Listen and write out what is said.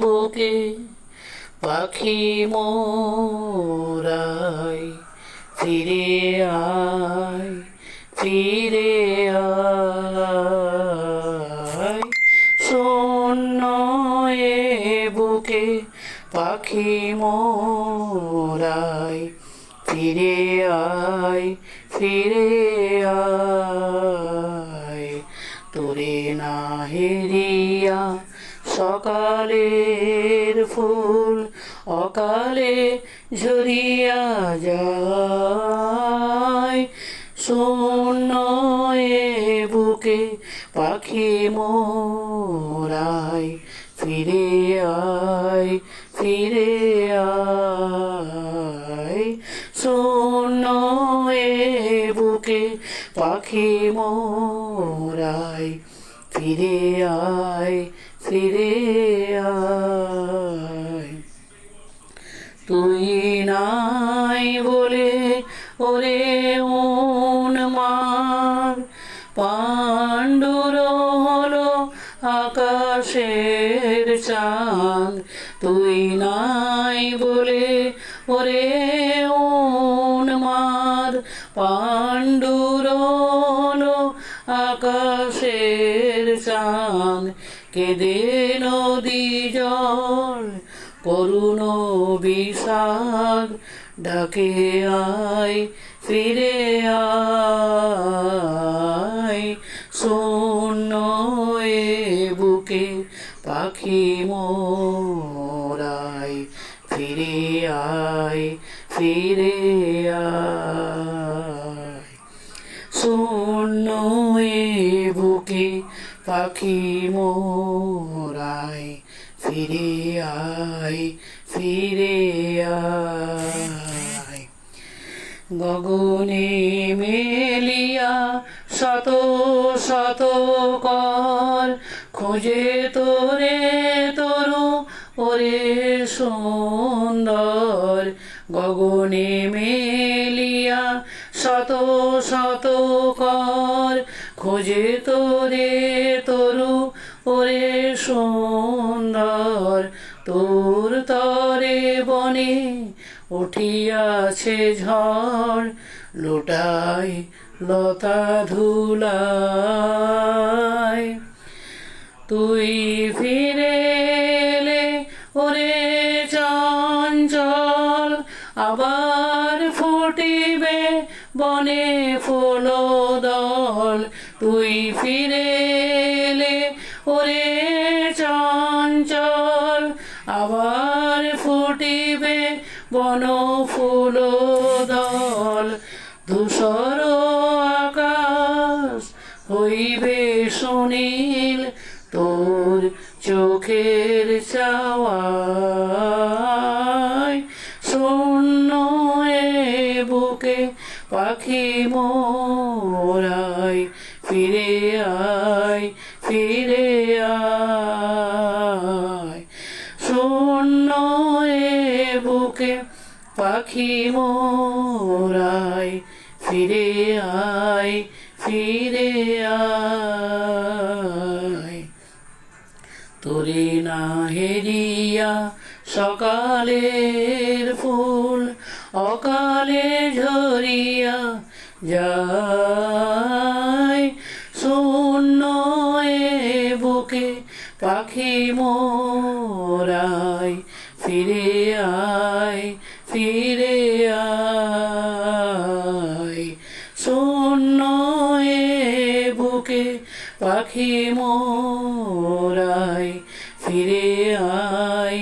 বুকে পাখি মোরাই ফিরে আয় ফিরে আয়। শূন্য বুকে পাখি মোরাই ফিরে আয় ফিরে আয়। তোরে না হেরিয়া সকালের ফুল অকালে ঝরিয়া যায়। শূন্য বুকে পাখি মোরাই ফিরে আয় ফিরে আয়। শূন্য বুকে পাখি মোরাই ফিরে আয়, ফিরে তুই নাই বলে ওরে উন্মার পাণ্ডুর হলো আকাশের চাঁদ। তুই নাই বলে ওরে উন্মার পাণ্ডুর চাঁদ কেঁদে নদী জল, করুণ বিষাদ ডাকে আয়, ফিরে আয়। শূন্য বুকে পাখি মোরাই, ফিরে আয় ফিরে আয়। শূন্য বুকে পাখি মোরাই ফিরে আয় ফিরে আয়। গগনে মেলিয়া শত শত কর, খোঁজে তোরে তরু ওরে সুন্দর। গগনে মেলিয়া শত শত কর খোঁজে তোরে তরু, ওরে সুন্দর। তোর তরে বনে উঠিয়াছে ঝড় লোটাই লতা ধুলায়। তুই ফিরে এলে ওরে চঞ্চল, আবার ফুটিবে বনে ফুল দল তুই ফিরে এলে ওরে চঞ্চল, আবার ফুটিবে বন ফুল দল ধূসর আকাশ হইবে সুনীল, তোর চোখের চাওয়ায় শূন্য বুকে পাখি ফিরে আয়, ফিরে আয়। শূন্য বুকে পাখি মোরাই ফিরে আয় ফিরে আয়। তোরে না হেরিয়া সকালের ফুল, অকালে ঝরিয়া যায়। বুকে পাখি মোরাই ফিরে আয় ফিরে আয়। শূন্য এ বুকে পাখি মোরাই ফিরে আয়